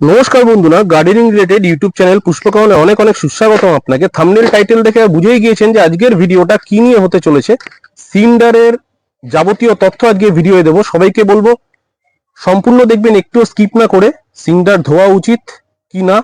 নমস্কার বন্ধুরা gardening related YouTube channel পুষ্পকমলে অনেক অনেক সুস্বাগতম আপনাকে। থামনেল টাইটেল দেখে বুঝেই গিয়েছেন যে আজকের ভিডিওটা কি নিয়ে হতে চলেছে। সিন্ডারের যাবতীয় তথ্য আজকে ভিডিও দেবো, সবাইকে বলব, সম্পূর্ণ দেখবেন, একটু স্কিপ না করে সিন্ডার ধোয়া উচিত কি না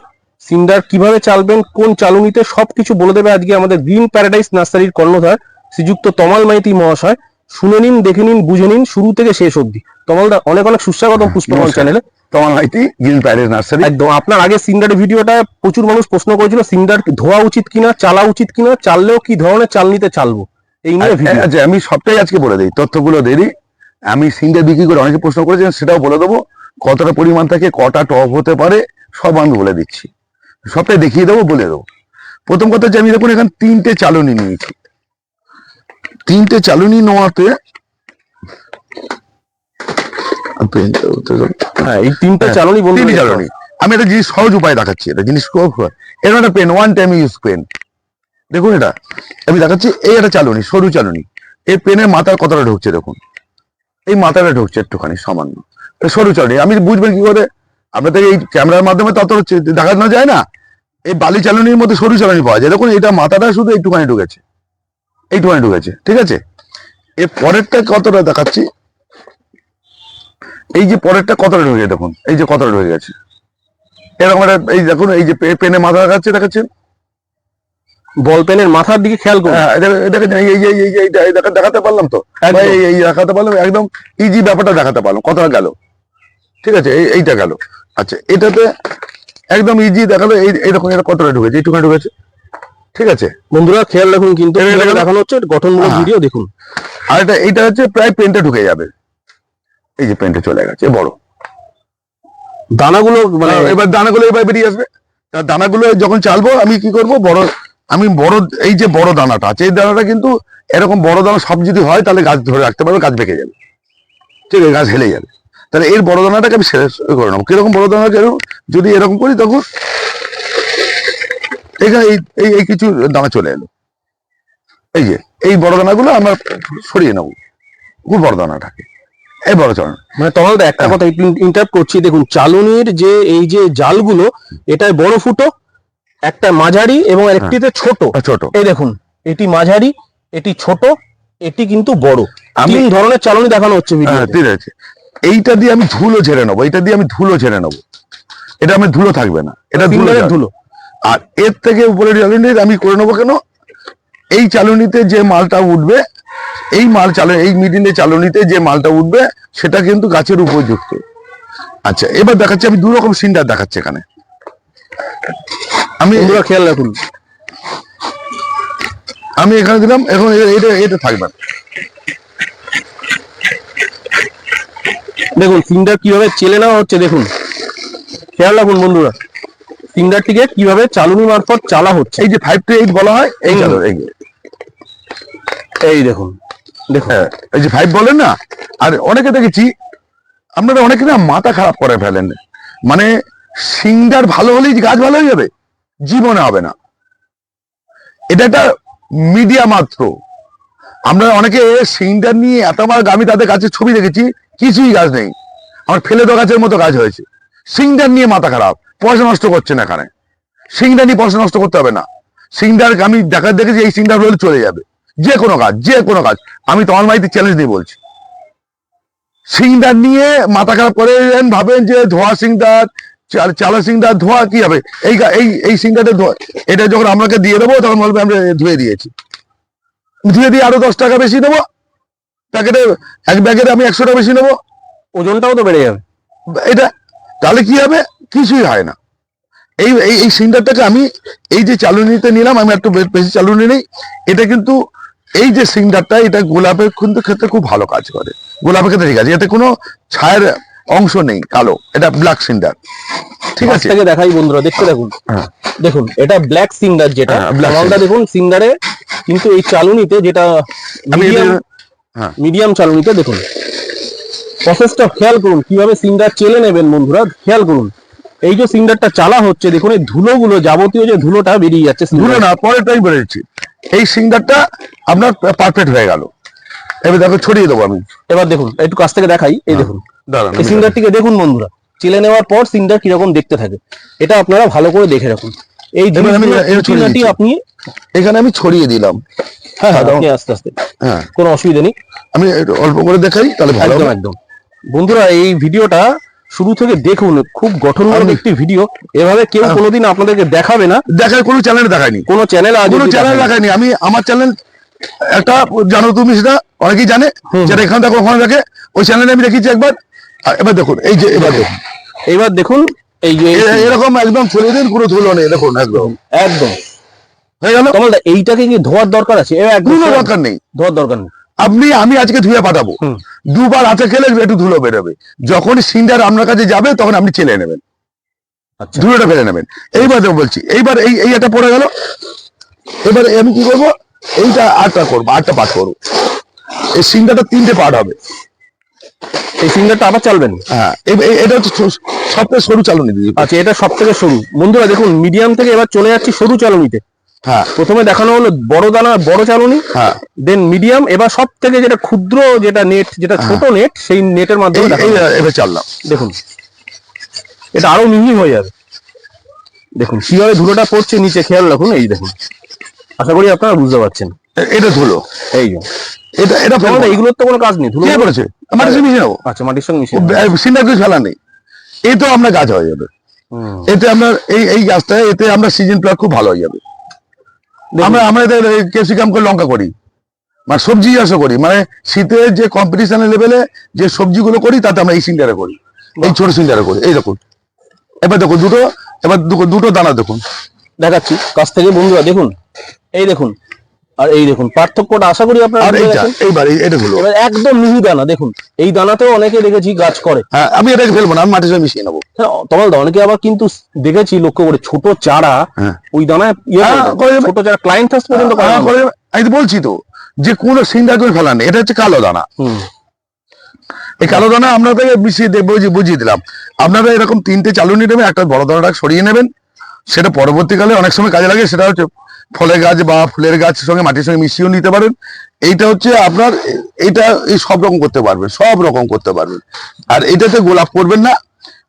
সিন্ডার কীভাবে চালবেন, কোন চালুনিতে সবকিছু বলে দেবে আজকে আমাদের গ্রিন প্যারাডাইস নার্সারির কর্ণধার, শ্রীযুক্ত তমাল মাইতি মহাশয়। শুনে নিন দেখে নিন বুঝে নিন শুরু থেকে শেষ অবধি। তমালদা অনেক অনেক সুস্বাগতম পুষ্পকমল চ্যানেলে। তোমার মাইতি গ্রিন প্যারেস নার্সারি। একদম আপনার আগে সিন্ডারের ভিডিওটা প্রচুর মানুষ প্রশ্ন করেছিল সিন্ডার ধোয়া উচিত কিনা চালা উচিত কিনা চাললেও কি ধরনের চালনিতে চালবো? এই নিয়ে ভিডিও আচ্ছা আমি সবটাই আজকে বলে দিই তথ্যগুলো দেরি। আমি সিঙ্গেল বিক্রি করে অনেকে প্রশ্ন করেছেন সেটাও বলে দেবো। কতটা পরিমাণ থাকে কটা টপ হতে পারে সব আমি বলে দিচ্ছি। সবটাই দেখিয়ে দেবো বলে দেবো। প্রথম কথা হচ্ছে আমি দেখুন এখানে তিনটে চালনি নিয়েছি। তিনটে চালুনি গেল। হ্যাঁ এই তিনটে হ্যাঁ, চালনি বলতে চালনি। আমি একটা জিনিস সহজ উপায় দেখাচ্ছি এটা জিনিস এরকম একটা pen one time use pen দেখুন এটা আমি দেখাচ্ছি এই একটা চালনি সরু চালনি। এই পেনের মাথার কতটা ঢুকছে দেখুন। এই মাথাটা ঢুকছে একটুখানি সামান্য। সরু চালনি আমি বুঝবেন কি করে? আপনাদের এই ক্যামেরার মাধ্যমে তত হচ্ছে দেখানো যায় না। এই বালি চালনির মধ্যে সরু চালনি পাওয়া যায়। দেখুন এটা মাথাটা শুধু একটুখানি ঢুকেছে। এইটুখানি ঢুকেছে ঠিক আছে? এর পরেরটা কতটা দেখাচ্ছি? এই যে পরেরটা কতটা ঢুকে দেখুন এই যে কতটা ঢুকে গেছে। এরকম একটা এই দেখুন এই যে পেনে মাথা দেখাচ্ছে দেখাচ্ছেন? বল পেনের মাথার দিকে খেয়াল করুন। হ্যাঁ, এটা এই যে এই এই দেখা- দেখাতে পারলাম তো। এই এই দেখাতে পারলাম একদম ইজি ব্যাপারটা দেখাতে পারলাম কতটা গেল? ঠিক আছে এই এইটা গেল। আচ্ছা এটাতে একদম ইজি দেখাল এই এরকম এটা কতটা ঢুকেছে এইটুখানি ঢুকেছে। ঠিক আছে? বন্ধুরা খেয়াল রাখুন কিন্তু এটা- এটা- দেখানো হচ্ছে গঠনমূলক হ্যাঁ। ভিডিও দেখুন। আর এটা এইটা হচ্ছে প্রায় পেনটা ঢুকে যাবে। এই যে পেনটা চলে গেছে বড়। দানাগুলো মানে মানে এবার দানাগুলো এবার বেরিয়ে আসবে। তার দানাগুলো যখন চালবো আমি কি করব বড় আমি বড় এই যে বড় দানাটা আছে এই দানাটা কিন্তু এরকম বড় দানা সব যদি হয় তাহলে গাছ ধরে রাখতে পারবে গাছ বেঁকে যাবে। ঠিক আছে গাছ হেলে যাবে। তাহলে এর বড় দানাটাকে আমি শেষ করে নেব। কীরকম বড় দানা কেরকম? যদি এরকম করি তখন এখানে এই এই কিছু দানা চলে এলো। এই যে এই বড় দানাগুলো আমরা সরিয়ে নেব। খুব বড় দানাটাকে এই বড় চরণ। মানে তমালদা একটা হ্যাঁ। কথা ইন্টারাপ্ট করছি। দেখুন চালনির যে এই যে জালগুলো এটায় বড় ফুটো একটা মাঝারি এবং একটিতে ছোট। ছোট। এই দেখুন এটি মাঝারি এটি ছোট এটি কিন্তু বড়। আমি ধরনের চালনি দেখানো হচ্ছে হ্যাঁ ঠিক আছে। এইটা দিয়ে আমি ধুলো ঝেড়ে নেব। এইটা দিয়ে আমি ধুলো ঝেড়ে নেব। এটা আমি ধুলো থাকবে না। এটা ধুলো ধুলো। আর এর থেকে উপরে চালুনি আমি করে নেব কেন? এই চালুনিতে যে মালটা উঠবে এই মাল চালু এই মিডিলে চালুনিতে যে মালটা উঠবে সেটা কিন্তু গাছের উপযুক্ত। আচ্ছা এবার দেখাচ্ছি আমি দু রকম সিন্ডার দেখাচ্ছি এখানে। আমি খেয়াল রাখুন। আমি এখানে দিলাম এখন এটা এটা থাকবে। দেখুন ফিঙ্গার কীভাবে চেলে নেওয়া হচ্ছে দেখুন। খেয়াল রাখুন বন্ধুরা। ফিঙ্গারটিকে কীভাবে চালুনি মারফত চালা হচ্ছে? এই যে ফাইভ টু এইট বলা হয় এই। চালু এই দেখুন দেখুন। হ্যাঁ, এই যে ফাইভ বলেন না আর অনেকে দেখেছি আপনারা অনেকে না মাথা খারাপ করে ফেলেন। মানে সিঙ্গার ভালো হলেই যে গাছ ভালো হয়ে যাবে জীবনে হবে না। এটা একটা মিডিয়া মাত্র। আমরা অনেকে সিঙ্গার নিয়ে এত এতবার আমি তাদের গাছের ছবি দেখেছি কিছুই গাছ নেই। আমার ফেলে তো গাছের মতো গাছ হয়েছে। সিঙ্গার নিয়ে মাথা খারাপ। পয়সা নষ্ট করছেন এখানে। সিংডার নিয়ে পয়সা নষ্ট করতে হবে না। সিংডার আমি দেখা দেখেছি এই সিংডার রোল চলে যাবে। যে কোনো কাজ যে কোনো কাজ। আমি তোমার মাইতে চ্যালেঞ্জ দিয়ে বলছি। সিংডার নিয়ে মাথা খারাপ করে ভাবেন যে ধোয়া সিংডার চাল- সিংডার ধোয়া কি হবে? এই এই এই সিংডারের ধোয়া এটা যখন আপনাকে দিয়ে দেবো তখন বলবে আমরা ধুয়ে দিয়েছি। ধুয়ে দিয়ে আরও দশ টাকা বেশি নেব প্যাকেটে এক ব্যাগের আমি একশো টাকা বেশি নেব। ওজনটাও তো বেড়ে যাবে। এটা তাহলে কি হবে? কিছুই হয় না। এই এই এই সিন্ডারটাকে আমি এই যে চালুনিতে নিলাম আমি একটু বেশি চালুনি নেই এটা কিন্তু এই যে সিন্ডারটা এটা গোলাপের কিন্তু ক্ষেত্রে খুব ভালো কাজ করে। গোলাপের ক্ষেত্রে ঠিক আছে এতে কোনো ছায়ের অংশ নেই কালো এটা ব্ল্যাক সিন্ডার ঠিক আছে? থেকে দেখাই বন্ধুরা দেখতে দেখুন। হ্যাঁ। দেখুন এটা ব্ল্যাক সিঙ্গার যেটা হ্যাঁ, black দেখুন সিঙ্গারে কিন্তু এই চালুনিতে যেটা আমি মিডিয়াম হ্যাঁ। মিডিয়াম চালুনিতে দেখুন। প্রসেসটা খেয়াল করুন কীভাবে সিঙ্গার চেলে নেবেন বন্ধুরা খেয়াল করুন। এই যে সিঙ্গারটা চালা হচ্ছে দেখুন এই ধুলোগুলো যাবতীয় যে ধুলোটা বেরিয়ে যাচ্ছে ধুলো না পরের টাইম বেরোচ্ছি। এই সিন্ডারটা আপনার পারফেক্ট হয়ে গেল। এবার দেখো ছড়িয়ে দেবো আমি। এবার দেখুন একটু কাছ থেকে দেখাই এই দেখুন। এই সিঙ্গারটিকে দেখুন বন্ধুরা চেলে নেওয়ার পর সিনটা কীরকম দেখতে থাকে এটা আপনারা ভালো করে দেখে রাখুন। এই দিচ্ছি। আপনি এখানে আমি ছড়িয়ে দিলাম। হ্যাঁ হ্যাঁ। আস্তে আস্তে। হ্যাঁ। কোনো অসুবিধা নেই। আমি অল্প করে দেখাই তাহলে ভালো একদম একদম। বন্ধুরা এই ভিডিওটা শুরু থেকে দেখুন খুব গঠনমূলক একটি ভিডিও এভাবে কেউ। কোনোদিন আপনাদেরকে দেখাবে না। দেখার কোনো চ্যানেল দেখায়নি। কোনো চ্যানেল কোনো চ্যানেল দেখায়নি। আমি আমার চ্যানেল একটা জানো তুমি সেটা? অনেকেই জানে। যেটা এখানে দেখো ওখানে দেখে ওই চ্যানেলে আমি দেখেছি একবার। এবার দেখুন এই যে এবার দেখুন। এবার দেখুন এই যে এরকম একদম ছেড়ে দিন পুরো ধুলো নেই দেখুন একদম। একদম। হয়ে গেল? এইটাকে কি ধোয়ার দরকার আছে? কোনো দরকার নেই। ধোয়ার দরকার নেই। আপনি আমি আজকে ধুয়ে পাঠাবো। দুবার হাতে খেলে একটু ধুলো বেরোবে। যখন সিন্ডার আপনার কাছে যাবে তখন আপনি চেলে নেবেন। আচ্ছা। ধুলোটা ফেলে নেবেন। এইবার বলছি এইবার এই এই একটা পড়ে গেল। এবার আমি কি করব? এইটা আটটা করব আটটা পাঠ করব। এই সিন্ডারটা তিনটে পাঠ হবে। এই সিঙ্গারটা আবার চালবেন? হ্যাঁ এটা হচ্ছে স- সবথেকে সরু চালনি দিদি। আচ্ছা এটা সব থেকে সরু। বন্ধুরা দেখুন মিডিয়াম থেকে এবার চলে যাচ্ছি সরু চালনিতে। হ্যাঁ। প্রথমে দেখানো হলো বড় দানা বড় চালনি হ্যাঁ। দেন মিডিয়াম এবার সব থেকে যেটা ক্ষুদ্র যেটা নেট যেটা ছোট নেট সেই নেটের মাধ্যমে। এবার চাললাম। দেখুন। এটা আরও মিহি হয়ে যাবে। দেখুন কীভাবে ধুলোটা পড়ছে নিচে খেয়াল রাখুন এই দেখুন। আশা করি আপনারা বুঝতে পারছেন। এটা ধুলো। এই যে। এটা এটা ফেলব না। এইগুলোর তো কোনো কাজ নেই ধুলো করেছে? আমার কাছে মিশিয়ে নেব? আচ্ছা মাটির সঙ্গে নেব। সিন্ডার কিছু ফেলা নেই। এই তো আপনার গাছ হয়ে যাবে। এতে আমরা এই এই গাছটা এতে আমরা সিজন প্লট খুব ভালো হয়ে যাবে। আমরা আমরা এদের ক্যাপসিকাম করে লঙ্কা করি। মানে সবজি চাষও করি। মানে শীতের যে কম্পিটিশনের লেভেলে যে সবজিগুলো করি তাতে আমরা এই সিলিন্ডারে করি। এই ছোট সিলিন্ডারে করি। এই দেখুন। এবার দেখুন দুটো এবার দুটো দানা দেখুন। দেখাচ্ছি। কাছ থেকে বন্ধুরা দেখুন। এই দেখুন। আর এই দেখুন পার্থক্যটা আশা করি আপনারা আর এইটা এইবার এই- এটা এবার একদম মিহি দানা দেখুন এই দানাতেও অনেকে দেখেছি গাছ করে। হ্যাঁ আমি এটাকে ফেলব না আমি মাটির সঙ্গে মিশিয়ে নেব। হ্যাঁ তমাল অনেকে আবার কিন্তু দেখেছি লক্ষ্য করে ছোট চারা হ্যাঁ। ওই দানায় ইয়ে হ্যাঁ। ছোট চারা ক্লায়েন্ট পর্যন্ত। আমি বলছি তো যে কোনো সিন্ডার করে ফেলা নেই এটা হচ্ছে কালো দানা। এই কালো দানা আপনাদের মিশিয়ে দেবো যে বুঝিয়ে দিলাম। আপনারা এরকম তিনটে চালুনি নেবেন একটা বড় দানাটা সরিয়ে নেবেন। সেটা পরবর্তীকালে অনেক সময় কাজে লাগে সেটা হচ্ছে ফলের গাছ বা ফুলের গাছের সঙ্গে মাটির সঙ্গে মিশিয়েও নিতে পারেন। এইটা হচ্ছে আপনার এ- এটা এই সব রকম করতে পারবেন সব রকম করতে পারবেন। আর এটাতে গোলাপ করবেন না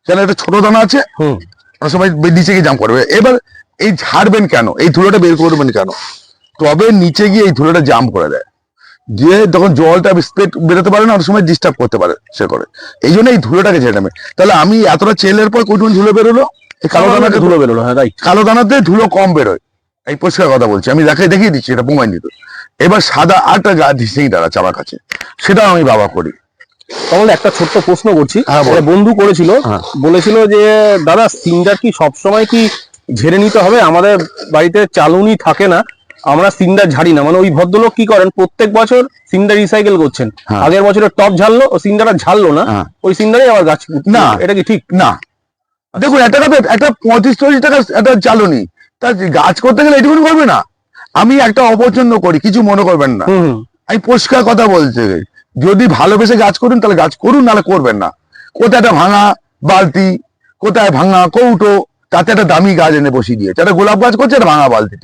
কেন এটা ছোট দানা আছে হুম। অনেক সময় নিচে গিয়ে জাম করবে। এবার এই ঝাড়বেন কেন এই ধুলোটা বের করবেন কেন? তবে নিচে গিয়ে এই ধুলোটা জাম করে দেয়। দিয়ে তখন জলটা স্প্রেড বেরোতে পারে না অনেক সময় ডিস্টার্ব করতে পারে সে করে। এই জন্য এই ধুলোটাকে ছেড়ে নেবে। তাহলে আমি এতটা চেলের পর কতক্ষণ ধুলো বেরোলো? এই কালো দানাতে ধুলো বেরোলো হ্যাঁ রাইট কালো দানাতে ধুলো কম বেরোয়। এই পরিষ্কার কথা বলছি আমি দেখাই দেখিয়ে দিচ্ছি এটা প্রমাণিত এবার সাদা আটটা গা সিংটার আছে আমার কাছে সেটাও আমি বাবা করি তাহলে একটা ছোট্ট প্রশ্ন করছি হ্যাঁ। বন্ধু করেছিল হ্যাঁ। বলেছিল যে দাদা সিন্ডার কি সব সময় কি ঝেড়ে নিতে হবে আমাদের বাড়িতে চালুনি থাকে না আমরা সিন্ডার ঝাড়ি না মানে ওই ভদ্রলোক কি করেন প্রত্যেক বছর সিন্ডার রিসাইকেল করছেন হ্যাঁ। আগের বছরের টপ ঝাড়লো ও সিন্ডার আর ঝাড়লো না। ওই সিন্ডারে আবার গাছ না। এটা কি ঠিক না দেখুন একটা কথা একটা পঁয়ত্রিশ চল্লিশ টাকা একটা চালুনি তা গাছ করতে গেলে এটুকুনি করবে না? আমি একটা অপছন্দ করি কিছু মনে করবেন না। আমি পরিষ্কার কথা বলতে যদি ভালোবেসে গাছ করুন তাহলে গাছ করুন নাহলে করবেন না। কোথায় একটা ভাঙা বালতি কোথায় ভাঙা কৌটো তাতে একটা দামি গাছ এনে বসিয়ে দিয়েছে। একটা গোলাপ গাছ করছে একটা ভাঙা বালতি।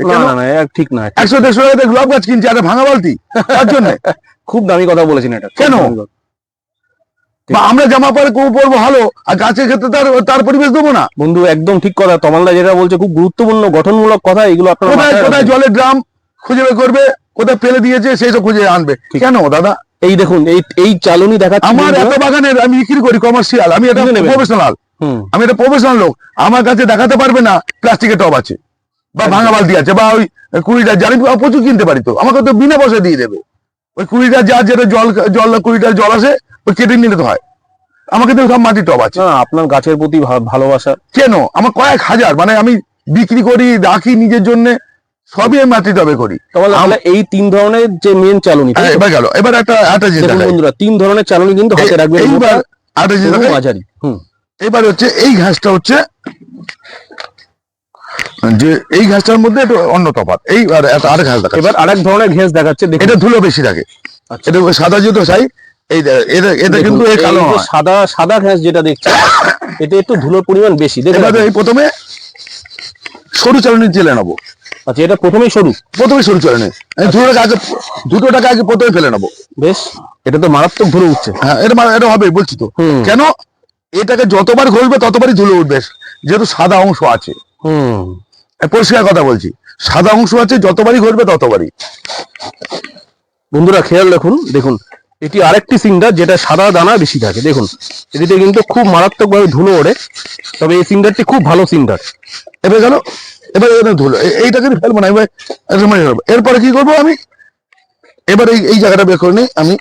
ঠিক না একশো দেড়শো টাকাতে গোলাপ গাছ কিনছে একটা ভাঙা বালতি। তার জন্য। খুব দামি কথা বলেছেন এটা। কেন? বা আমরা জামা পরে পরবো ভালো আর গাছের ক্ষেত্রে তার তার পরিবেশ দেবো না। বন্ধু একদম ঠিক কথা। তমালদা যেটা বলছে খুব গুরুত্বপূর্ণ গঠনমূলক কথা এগুলো আপনারা কোথায় কোথায় জলের ড্রাম খুঁজে বের করবে কোথায় ফেলে দিয়েছে সেই সব খুঁজে আনবে। ঠিক। কেন দাদা? এই দেখুন এই এই চালুনি দেখাচ্ছি আমার। এত বাগানের আমি বিক্রি করি কমার্শিয়াল আমি এটা প্রফেশনাল আমি এটা প্রফেশনাল লোক আমার কাছে দেখাতে পারবে না প্লাস্টিকের টব আছে বা ভাঙা বালতি আছে বা ওই কুড়িটা জানি প্রচুর কিনতে পারি তো আমাকে তো বিনা পয়সা দিয়ে দেবে। ওই কুড়িটা যা যেটা জল জল কুড়িটা জল আসে ওই কেটে নিলে তো হয়। আমাকে তো সব মাটির টব আছে। না আপনার গাছের প্রতি ভালোবাসা। কেন? আমার কয়েক হাজার মানে আমি বিক্রি করি রাখি নিজের জন্য সবই আমি মাটির টবে করি। তাহলে এই তিন ধরনের যে মেন চালনি হ্যাঁ, এবার গেল এবার একটা একটা জিনিস বন্ধুরা তিন ধরনের চালনি কিন্তু হাতে রাখবেন এইবার মোটা, জিনিস মাঝারি। হুম। এবার হচ্ছে এই ঘাসটা হচ্ছে যে এই ঘাসটার মধ্যে একটু অন্য তফাৎ। এই আর আরেক ঘাস দেখা এবার আরেক ধরনের ঘেঁস দেখাচ্ছে এটা ধুলো বেশি থাকে। আচ্ছা। এটা সাদা যেহেতু চাই এই দে- এটা এটা কিন্তু এই এই কালো সাদা সাদা ঘেঁস যেটা এটা একটু ধুলোর পরিমাণ বেশি এই প্রথমে সরু চালনি জেলে নেব। আচ্ছা এটা প্রথমেই সরু? প্রথমে সরু চালনি। এই আগে আগে প্রথমে ফেলে নেব। বেশ এটা তো মারাত্মক ধুলো উঠছে। হ্যাঁ এটা হবে বলছি তো। কেন? এটাকে যতবার ঘষবে ততবারই ধুলো উঠবে। যেহেতু সাদা অংশ আছে। হুম। পরিষ্কার কথা বলছি। সাদা অংশ আছে যতবারই ঘষবে ততবারই। বন্ধুরা খেয়াল রাখুন দেখুন এটি আরেকটি সিন্ডার যেটা সাদা দানা বেশি থাকে। দেখুন এটিতে কিন্তু খুব মারাত্মকভাবে ধুলো ওড়ে তবে এই সিন্ডারটি খুব ভালো সিন্ডার। এবার গেল এবার এখানে ধুলো এইটা আমি ফেলব না এবার এরপরে কি করব আমি? এবার এই এই জায়গাটা বের করে নিই আমি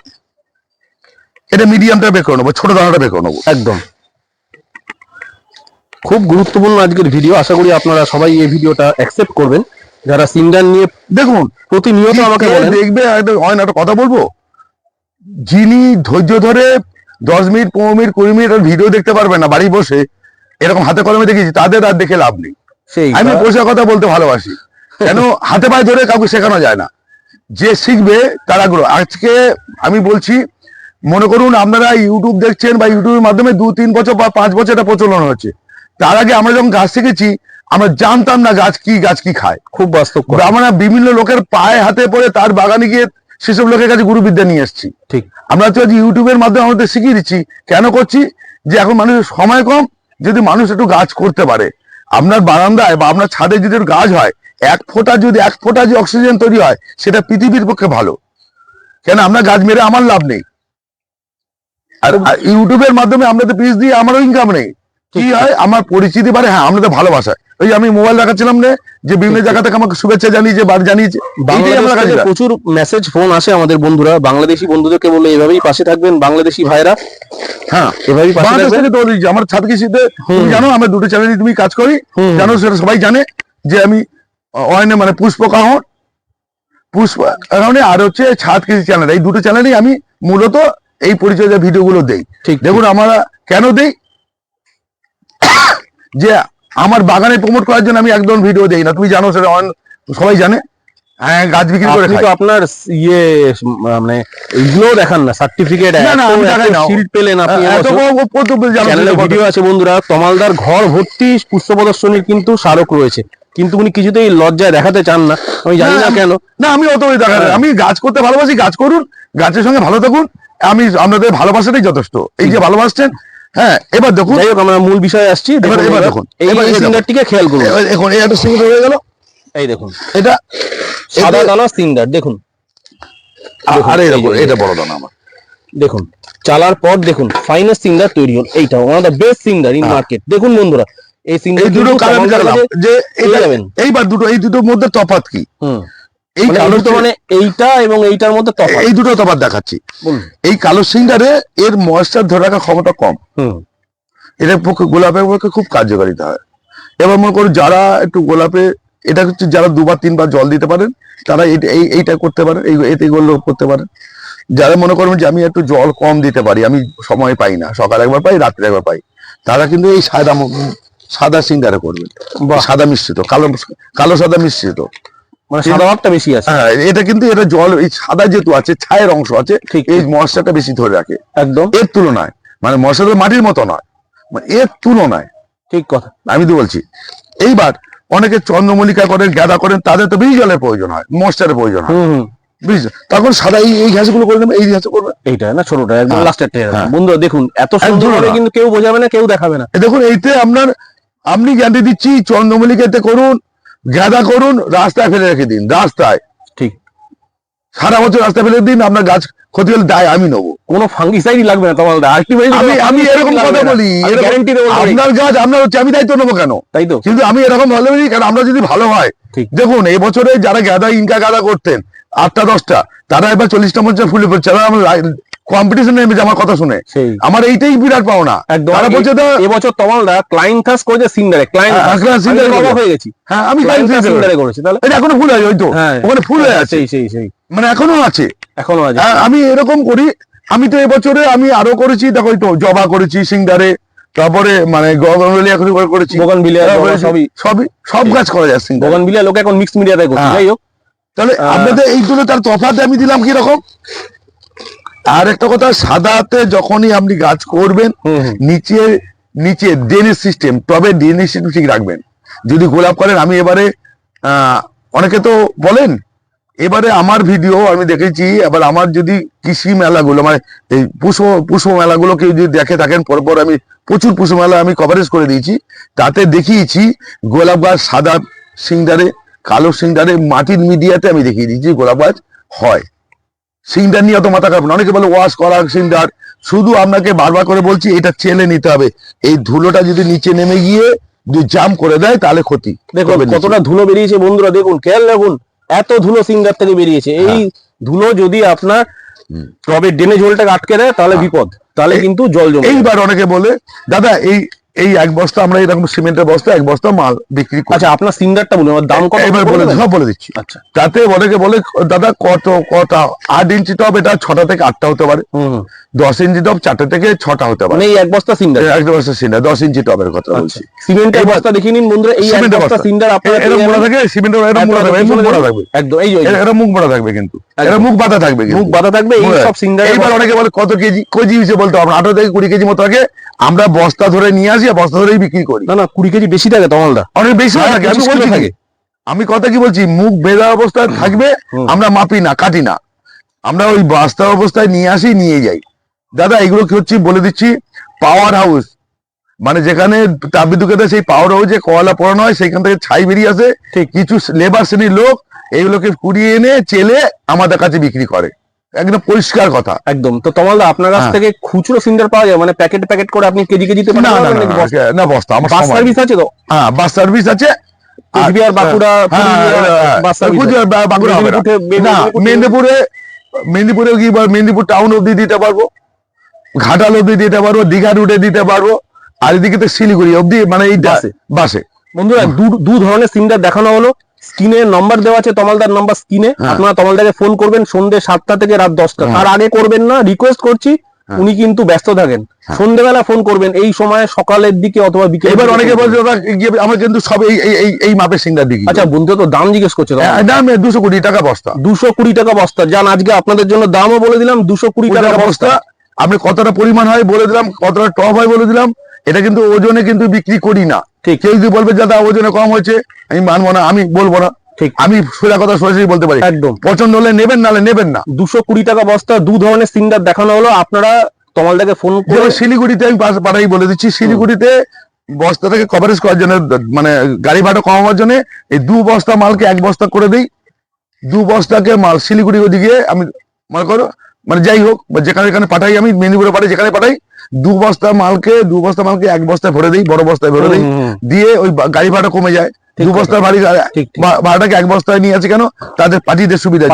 এটা মিডিয়ামটা বের করে নেব ছোট দানাটা বের করে নেব। একদম। খুব গুরুত্বপূর্ণ আজকের ভিডিও আশা করি আপনারা সবাই এই ভিডিওটা অ্যাকসেপ্ট করবেন। যারা সিন্ডার নিয়ে দেখুন প্রতিনিয়ত আমাকে দেখবে? হয় না একটা কথা বলব? যিনি ধৈর্য ধরে দশ মিনিট পনেরো মিনিট কুড়ি মিনিট ভিডিও দেখতে পারবে না বাড়ি বসে এরকম হাতে কলমে দেখেছি তাদের আর দেখে লাভ নেই। সেই আমি পয়সা কথা বলতে ভালোবাসি। কেন? হাতে পায়ে ধরে কাউকে শেখানো যায় না। যে শিখবে তার আগ্রহ। আজকে আমি বলছি মনে করুন আপনারা ইউটিউব দেখছেন বা ইউটিউবের মাধ্যমে দু তিন বছর বা পাঁচ বছর এটা প্রচলন হচ্ছে তার আগে আমরা যখন গাছ শিখেছি আমরা জানতাম না গাছ কি গাছ কি খায়। খুব বাস্তব। আমরা বিভিন্ন লোকের পায়ে হাতে পড়ে তার বাগানে গিয়ে সেসব লোকের কাছে গুরুবিদ্যা নিয়ে এসেছি। ঠিক। আমরা তো আজ ইউটিউবের মাধ্যমে আমাদের শিখিয়ে দিচ্ছি কেন করছি? যে এখন মানুষের সময় কম যদি মানুষ একটু গাছ করতে পারে। আপনার বারান্দায় বা আপনার ছাদে যদি গাছ হয় এক ফোঁটা যদি এক ফোঁটা যে অক্সিজেন তৈরি হয় সেটা পৃথিবীর পক্ষে ভালো। কেন আমরা গাছ মেরে আমার লাভ নেই? আর আর ইউটিউবের মাধ্যমে আমরা তো পিস দিয়ে আমারও ইনকাম নেই। কি হয়? আমার পরিচিতি বাড়ে হ্যাঁ আমরা তো ভালোবাসা ওই আমি মোবাইল দেখাচ্ছিলাম না যে বিভিন্ন জায়গা থেকে আমাকে শুভেচ্ছা জানিয়েছে বাড়ি জানিয়েছে প্রচুর মেসেজ ফোন আসে আমাদের বন্ধুরা। বাংলাদেশি বন্ধুদেরকে বলে এভাবেই পাশে থাকবেন বাংলাদেশি ভাইরা। হ্যাঁ এভাবেই পাশে থাকবেন। আমার ছাদ কৃষিতে তুমি জানো আমার দুটো চ্যানেলে তুমি কাজ করি। জানো সেটা সবাই জানে যে আমি অয়নে মানে পুষ্প কাহন। পুষ্প কাহনে আর হচ্ছে ছাদ কৃষি চ্যানেল এই দুটো চ্যানেলেই আমি মূলত এই পরিচর্যা ভিডিওগুলো দেই। ঠিক। দেখুন আমরা কেন দেই? যে আমার বাগানে প্রমোট করার জন্য আমি একদম ভিডিও দেই না। তুমি জানো সেটা সবাই জানে। হ্যাঁ গাছ বিক্রি করে তো আপনার ইয়ে মানে এইগুলো দেখান না সার্টিফিকেট। শিল্ড পেলেন আপনি ভিডিও আছে বন্ধুরা তমালদার ঘর ভর্তি পুষ্প প্রদর্শনীর কিন্তু স্মারক রয়েছে। কিন্তু উনি কিছুতেই লজ্জায় দেখাতে চান না। আমি জানি না কেন। না আমি অত ওই দেখা হ্যাঁ। আমি গাছ করতে ভালোবাসি গাছ করুন গাছের সঙ্গে ভালো থাকুন। আমি আপনাদের ভালোবাসাটাই যথেষ্ট। এই যে ভালোবাসছেন হ্যাঁ এবার দেখুন। যাই হোক আমরা মূল বিষয়ে আসছি। এবার- এবার দেখুন। এই। সিঙ্গারটিকে খেয়াল করুন। এখন এই একটা সিঙ্গেল হয়ে গেল। এই দেখুন। এটা সাদা দানা সিঙ্গার দেখুন। আরে এটা বড়- এটা বড় দানা আমার। দেখুন চালার পর দেখুন ফাইনেস্ট সিঙ্গার তৈরি হল। এইটা one of the best singer in. Market দেখুন বন্ধুরা এই সিঙ্গার দুটো দেখালাম যে এইবার দুটো এই দুটোর মধ্যে তফাৎ কি? হুম। এই এই দুটো মানে এইটা এবং এইটার মধ্যে তফাৎ। এই দুটো তফাৎ দেখাচ্ছি। এই কালো সিঙ্গারে এর ময়েশ্চার ধরে রাখার ক্ষমতা কম। হুম। এটার পক্ষে গোলাপের পক্ষে খুব কার্যকারিতা হয়। এবার মনে করুন যারা একটু গোলাপে এটা হচ্ছে যারা দুবার তিনবার জল দিতে পারেন তারা এটা- এই এইটা করতে পারেন এই এতে এগুলো করতে পারেন। যারা মনে করবেন যে আমি একটু জল কম দিতে পারি আমি সময় পাই না সকালে একবার পাই রাত্রে একবার পাই তারা কিন্তু এই সাদা সাদা সিঙ্গারে করবেন। বাহ। সাদা মিশ্রিত কালো কালো সাদা মিশ্রিত। মানে সাদা ভাবটা বেশি আছে। হ্যাঁ এটা কিন্তু এটা জল এই সাদা যেহেতু আছে ছায়ের অংশ আছে ঠিক, এই মশলাটা বেশি ধরে রাখে। একদম। এর তুলনায় মানে মশলা মাটির মতো নয় মানে এর তুলনায়। ঠিক কথা। আমি তো বলছি এইবার অনেকে চন্দ্রমল্লিকা করেন গাঁদা করেন তাদের তো বেশি জলের প্রয়োজন হয় মশলারের প্রয়োজন হয়। তখন সাদা এই এই ঘাসগুলো করে নেবে এই ঘাস করবে। এইটা না ছোটটা একদম হ্যাঁ, লাস্টের হ্যাঁ। বন্ধুরা দেখুন এত সুন্দর। কিন্তু কেউ বোঝাবে না কেউ দেখাবে না। দেখুন এইতে আপনার আপনি গ্যারান্টি দিচ্ছি চন্দ্রমল্লিকাতে করুন গাঁদা করুন রাস্তায় ফেলে রেখে দিন রাস্তায়। ঠিক। সারা বছর রাস্তায় ফেলে দিন আপনার গাছ ক্ষতি হলে দায় আমি নেব। কোনো ফাঙ্গিসাইডই লাগবে না তোমার দায় আমি আমি এরকম কথা বলি গ্যারান্টি দেবো। আপনার গাছ আপনার হচ্ছে আমি দায়িত্ব নেব কেন? তাই তো। কিন্তু আমি এরকম ভালো বলি কারণ আমরা যদি ভালো হয় ঠিক। দেখুন এই বছরে যারা গাঁদা ইনকা গাঁদা করতেন আটটা দশটা। তারা এবার চল্লিশটা মধ্যে ফুলে পড়ছে। তারা আমার কম্পিটিশন নেমেছে আমার কথা শুনে আমার এইটাই বিরাট পাওনা। তারা বলছে তো এবছর ক্লাইন্থাস করেছে সিন্ডারে। হ্যাঁ, হ্যাঁ। হয়ে গেছি। হ্যাঁ আমি ক্লাইন্থাস সিন্ডারে করেছে। তাহলে এটা এখনও ফুল আছে ওই তো? হ্যাঁ। ওখানে ফুল হয়ে আছে। সেই সেই সেই। মানে এখনও আছে। এখনও আছে। হ্যাঁ, আমি এরকম করি। আমি তো এবছরে আমি আরও করেছি দেখো তো জবা করেছি সিঙ্গারে তারপরে মানে করেছি। সবই। সবই সব গাছ করা যায় সিঙ্গারে লোক এখন মিক্স মিডিয়াতে করছে। হ্যাঁ। যাই হোক। তাহলে আপনাদের এই দুটো তার তফাৎ আমি দিলাম কি রকম আর একটা কথা সাদাতে যখনই আপনি গাছ করবেন নিচে নিচে ড্রেনেজ সিস্টেম তবে ড্রেনেজ সিস্টেম ঠিক রাখবেন। যদি গোলাপ করেন আমি এবারে অনেকে তো বলেন এবারে আমার ভিডিও আমি দেখেছি এবার আমার যদি কৃষি মেলাগুলো মানে এই পুষ্প পুষ্প মেলাগুলো কেউ যদি দেখে থাকেন পর পর আমি প্রচুর পুষ্প মেলা আমি কভারেজ করে দিয়েছি। তাতে দেখিয়েছি গোলাপ গাছ সাদা সিংডারে কালো সিংডারে মাটির মিডিয়াতে আমি দেখিয়ে দিয়েছি গোলাপ গাছ হয়। সিংডার নিয়ে অত মাথা খারাপ না। অনেকে বলে ওয়াশ করা সিংডার শুধু আপনাকে বারবার করে বলছি এটা চেলে নিতে হবে। এই ধুলোটা যদি নিচে নেমে গিয়ে যদি জাম করে দেয় তাহলে ক্ষতি। দেখুন কতটা ধুলো বেরিয়েছে বন্ধুরা দেখুন খেয়াল রাখুন এত ধুলো সিঙ্গার থেকে বেরিয়েছে। এই ধুলো যদি আপনার হুম। টবের ড্রেনে জলটাকে আটকে দেয় তাহলে হ্যাঁ। বিপদ। তাহলে কিন্তু জল জমে এইবার অনেকে বলে দাদা এই এই এক বস্তা আমরা এরকম সিমেন্টের বস্তা এক বস্তা মাল বিক্রি করি। আচ্ছা আপনার সিঙ্গারটা বলুন আমার দাম কত এবার বলে? সব বলে দিচ্ছি। আচ্ছা। তাতে অনেকে বলে দাদা কত কত আট ইঞ্চি টপ এটা ছটা থেকে আটটা হতে পারে। দশ ইঞ্চি টপ চারটে থেকে ছটা হতে পারে। মানে এই এক বস্তা সিন্ডার একটা বস্তা সিন্ডার দশ ইঞ্চি টপের কথা আচ্ছা। বলছি। সিমেন্টের বস্তা দেখিয়ে নিন বন্ধুরা এই এক সিমেন্টের বস্তা। সিন্ডার আপনারা এরকম মোড়া থাকে সিমেন্টের এরকম মোড়া থাকবে মুখ মোড়া থাকবে। একদম এই যে। মুখ মোড়া থাকবে কিন্তু। এরা মুখ বাঁধা থাকবে মুখ বাঁধা থাকবে এই সব সিন্ডার এইবার অনেকে বলে কত কেজি কেজি হিসেবে বলতে হবে আঠারো থেকে কুড়ি কেজি মতো থাকে আমরা বস্তা ধরে নিয়ে আসি বস্তা ধরেই বিক্রি করি। না না কুড়ি কেজি বেশি থাকে তমালদা। অনেক বেশি থাকে আমি বলছি থাকে। আমি কথা কি বলছি? মুখ বেঁধা অবস্থায় থাকবে আমরা মাপি না কাটি না। আমরা ওই বাস্তা অবস্থায় নিয়ে আসি নিয়ে যাই। দাদা এগুলো কি হচ্ছে? বলে দিচ্ছি পাওয়ার হাউস মানে যেখানে তাপবিদ্যুৎ সেই পাওয়ার হাউসে কয়লা পড়ানো হয় সেখান থেকে ছাই বেরিয়ে আসে। কিছু লেবার শ্রেণির লোক এইগুলোকে কুড়িয়ে এনে চেলে আমাদের কাছে বিক্রি করে। একদম পরিষ্কার কথা। একদম। তো তমালদা আপনার কাছ হ্যাঁ। থেকে খুচরো সিন্ডার পাওয়া যায়? মানে প্যাকেট প্যাকেট করে আপনি কেজি কেজিতে না না না, বস্তা? আমার বাস সার্ভিস আছে তো? হ্যাঁ বাস সার্ভিস আছে। কোচবিহার বাঁকুড়া হ্যাঁ, হ্যাঁ, বাঁকুড়া হবে না। মেদিনীপুরে- মেদিনীপুরে- কি মেদিনীপুর টাউন অব্দি দিতে পারব। ঘাটাল অব্দি দিতে পারব দীঘা রুটে দিতে পারব। আর এদিকে তো শিলিগুড়ি অব্দি মানে এই বাসে। বন্ধুরা দু ধরনের সিন্ডার দেখানো হলো। স্ক্রিনে নাম্বার দেওয়া আছে তমালদার নাম্বার স্ক্রিনে। হ্যাঁ। আপনারা তমালদাকে ফোন করবেন সন্ধ্যে সাতটা থেকে রাত দশটা। হ্যাঁ। তার আগে করবেন না রিকোয়েস্ট করছি হ্যাঁ। উনি কিন্তু ব্যস্ত থাকেন। সন্ধ্যেবেলা ফোন করবেন এই সময় সকালের দিকে অথবা বিকেল এবার অনেকে বলছে আমরা কিন্তু সব এই এই- এই এই মাপের সিংড়া দিকে আচ্ছা বন্ধু তো দাম জিজ্ঞেস করছে দাম দুশো কোটি টাকা বস্তা। দুশো কুড়ি টাকা বস্তা। যান আজকে আপনাদের জন্য দামও বলে দিলাম দুশো কুড়ি কুড়ি টাকা বস্তা। আপনি কতটা পরিমাণ হয় বলে দিলাম কতটা টপ হয় বলে দিলাম। এটা কিন্তু ওজনে কিন্তু বিক্রি করি না। ঠিক। কেউ যদি বলবে দাদা ওজনে কম হয়েছে আমি মানবো না আমি বলব না। ঠিক। আমি সোজা কথা সরাসরি বলতে পারি। একদম। পছন্দ হলে নেবেন নালে নেবেন না। দুশো কুড়ি টাকা বস্তা দু ধরনের সিন্ডার দেখানো হলো। আপনারা তমালদাকে ফোন করে শিলিগুড়িতে আমি পাড়াই বলে দিচ্ছি শিলিগুড়িতে বস্তাটাকে কভারেজ করার জন্য মানে গাড়ি ভাড়া কমাবার জন্য এই দু বস্তা মালকে এক বস্তা করে দিই। দু বস্তাকে মাল শিলিগুড়ি ওদিকে আমি মনে করো মানে যাই হোক যেখানে যেখানে পাঠাই আমি মেদিনীপুরে পাঠাই যেখানে পাঠাই দু বস্তা মালকে দু বস্তা মালকে এক বস্তায় ভরে দিই বড় বস্তায় ভরে দিই। দিয়ে ওই গাড়ি ভাড়া কমে যায়। দু বস্তার ভাড়ি ঠিক ঠিক। ভা- ভাড়াটাকে এক বস্তায় নিয়ে আছে কেন? তাদের পার্টিদের সুবিধা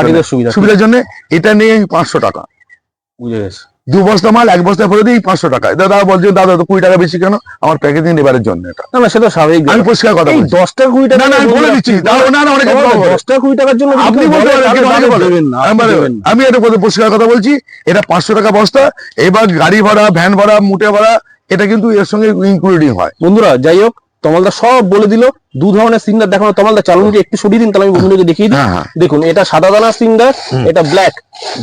সুবিধার জন্য এটা নিয়ে পাঁচশো টাকা। বুঝে গেছে। দু বস্তা মাল এক বস্তা ভরে দিই পাঁচশো টাকা। দাদা বলছে দাদা তো কুড়ি টাকা বেশি কেন? আমার প্যাকেজিং লেবারের জন্য এটা। না না সেটা স্বাভাবিক আমি পরিষ্কার কথা কুড়ি টাকা না, বলে দিচ্ছি। না, অনেকে কুড়ি টাকার জন্য আপনি বলতে পারেন, আমি এটা পরিষ্কার কথা বলছি এটা পাঁচশো টাকা বস্তা এবার গাড়ি ভাড়া ভ্যান ভাড়া মুটে ভাড়া এটা কিন্তু এর সঙ্গে ইনক্লুডিং হয়। বন্ধুরা যাই হোক তমালদা সব বলে দিল। দু ধরনের সিন্ডার দেখানো। চালুন যে একটু সরিয়ে দিন তাহলে আমি বন্ধুদেরকে দেখিয়ে দিই। হ্যাঁ হ্যাঁ। দেখুন এটা সাদা দানা সিন্ডার এটা ব্ল্যাক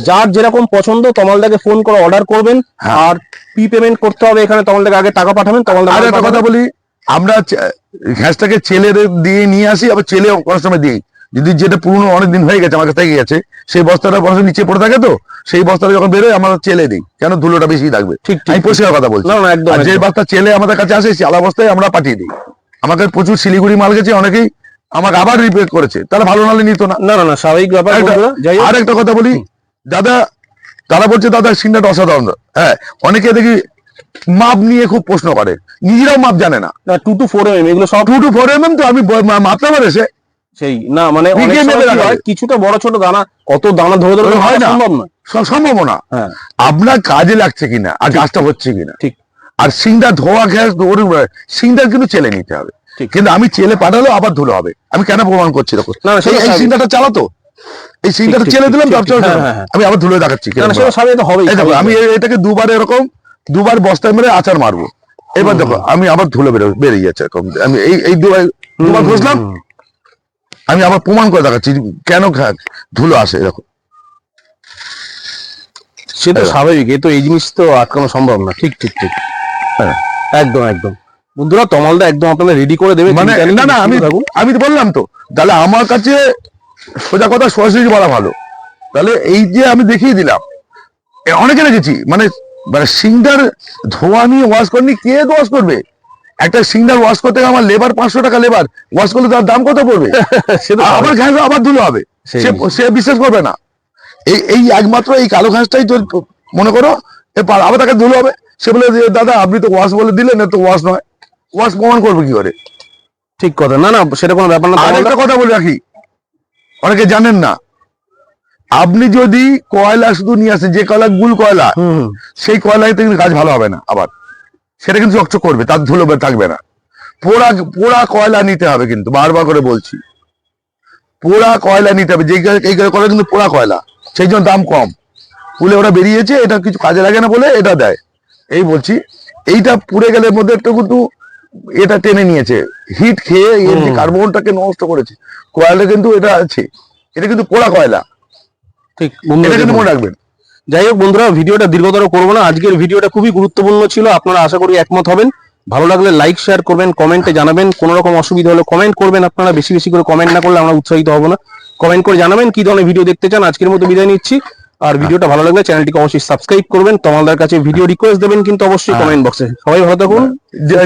যার যেরকম পছন্দ তমালদাকে ফোন করে অর্ডার করবেন। হ্যাঁ। আর পি পেমেন্ট করতে হবে এখানে তমালদাকে আগে টাকা পাঠাবেন তমালদা আর একটা কথা বলি আমরা ঘ্যাসটাকে ছেলে দিয়ে নিয়ে আসি আবার ছেলে কোনো সময় দিই যদি যেটা পুরনো অনেক দিন হয়ে গেছে আমার কাছ থেকে গেছে সেই বস্তাটা বস্তা নিচে পড়ে থাকে তো সেই বস্তাটা যখন বেরোয় আমরা চেলে দিই। কেন? ধুলোটা বেশি থাকবে। ঠিক আমি পরিষ্কার কথা বলছি। না না একদম আর যে বস্তা চেলে আমাদের কাছে আসে সেই আলা বস্তায় আমরা পাঠিয়ে দিই। আমাকে প্রচুর শিলিগুড়ি মাল গেছে অনেকেই আমাকে আবার রিপেয়ার করেছে। তারা ভালো নালে নিত না। না না না স্বাভাবিক ব্যাপার আর একটা কথা বলি দাদা তারা বলছে দাদা সিনটা অসাধারণ। হ্যাঁ অনেকে দেখি মাপ নিয়ে খুব প্রশ্ন করে নিজেরাও মাপ জানে না। টু টু ফোর এম এগুলো সব টু টু ফোর এম তো আমি মাপতে পারে সে সেই না মানে না। কিছুটা বড় ছোট দানা কত দানা ধরে ধরে হয় না। সম্ভব নয় সম্ভব না। হ্যাঁ। আপনার কাজে লাগছে কিনা আর গাছটা হচ্ছে কিনা। ঠিক। আর সিংটা ধোয়া গ্যাস সিংটা কিন্তু চেলে নিতে হবে। ঠিক। কিন্তু আমি চেলে পাঠালো আবার ধুলো হবে। আমি কেন প্রমাণ করছি এই- স্বাভাবিক। চালাতো? এই ঠিক, চেলে দিলাম হ্যাঁ, হ্যাঁ, হ্যাঁ। আমি আবার ধুলো দেখাচ্ছি আমি এটাকে দুবার এরকম দুবার বস্তায় মেরে আচার মারবো। এবার দেখো আমি আবার ধুলো বেরো বেরিয়ে যাচ্ছে এরকম। আমি এই এই দুবার দুবার ঘষলাম। আমি আবার প্রমাণ করে দেখাচ্ছি কেন ধুলো আসে এরকম সে তো। স্বাভাবিক এ তো এই জিনিস তো আটকানো সম্ভব না। ঠিক ঠিক ঠিক। হ্যাঁ। একদম একদম। বন্ধুরা তমালদা একদম আপনাদের রেডি করে দেবে মানে না না আমি আমি তো বললাম তো তাহলে আমার কাছে সোজা কথা সরাসরি বলা ভালো। তাহলে এই যে আমি দেখিয়ে দিলাম এ অনেকে রেখেছি মানে মানে সিংটার ধোয়া নিয়ে ওয়াশ করেনি কে ওয়াশ করবে? একটা সিংটার ওয়াশ করতে আমার লেবার পাঁচশো টাকা লেবার ওয়াশ করলে তার দাম কত পড়বে? আবার ঘাস আবার ধুলো হবে। সে সে বিশ্বাস করবে না। এই এই একমাত্র এই কালো ঘাসটাই তোর মনে করো এ আবার তাকে ধুলো হবে। সে বলে যে, দাদা আপনি তো ওয়াশ বলে দিলেন না তো ওয়াশ নয়। ওয়াশ প্রমাণ করবে কি করে? ঠিক কথা। না না সেটা কোনো ব্যাপার না। আর একটা কথা বলে রাখি। অনেকে জানেন না আপনি যদি কয়লা শুধু নিয়ে আসেন যে কয়লা গুল কয়লা। সেই কয়লাতে কিন্তু গাছ ভালো হবে না আবার। সেটা কিন্তু চকচক করবে তার ধুলো থাকবে না। পোড়া পোড়া কয়লা নিতে হবে কিন্তু বারবার করে বলছি। পোড়া কয়লা নিতে হবে যে এই কয়লা কিন্তু পোড়া কয়লা সেই জন্য দাম কম। পুলে ওরা বেরিয়েছে এটা কিছু কাজে লাগে না বলে এটা দেয়। এই বলছি এইটা পুড়ে গেলে মধ্যে একটু কিন্তু এটা টেনে নিয়েছে। হিট খেয়ে কার্বনটাকে নষ্ট করেছে। কয়লা কিন্তু এটা আছে। এটা কিন্তু পোড়া কয়লা। ঠিক এটা কিন্তু মনে রাখবেন। যাই হোক বন্ধুরা ভিডিওটা দীর্ঘতর করব না। আজকের ভিডিওটা খুবই গুরুত্বপূর্ণ ছিল। আপনারা আশা করি একমত হবেন। ভালো লাগলে লাইক শেয়ার করবেন কমেন্টে জানাবেন। কোনো রকম অসুবিধা হলে কমেন্ট করবেন আপনারা। বেশি বেশি করে কমেন্ট না করলে আমরা উৎসাহিত হব না। কমেন্ট করে জানাবেন কি ধরনের ভিডিও দেখতে চান। আজকের মতো বিদায় নিচ্ছি। আর ভিডিওটা ভালো লাগলে চ্যানেলটিকে অবশ্যই সাবস্ক্রাইব করবেন। তোমাদের কাছে ভিডিও রিকোয়েস্ট দেবেন কিন্তু অবশ্যই হ্যাঁ। কমেন্ট বক্সে সবাই ভালো থাকুন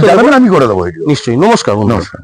জানাবেন আমি করে দেবো নিশ্চয়ই। নমস্কার নমস্কার।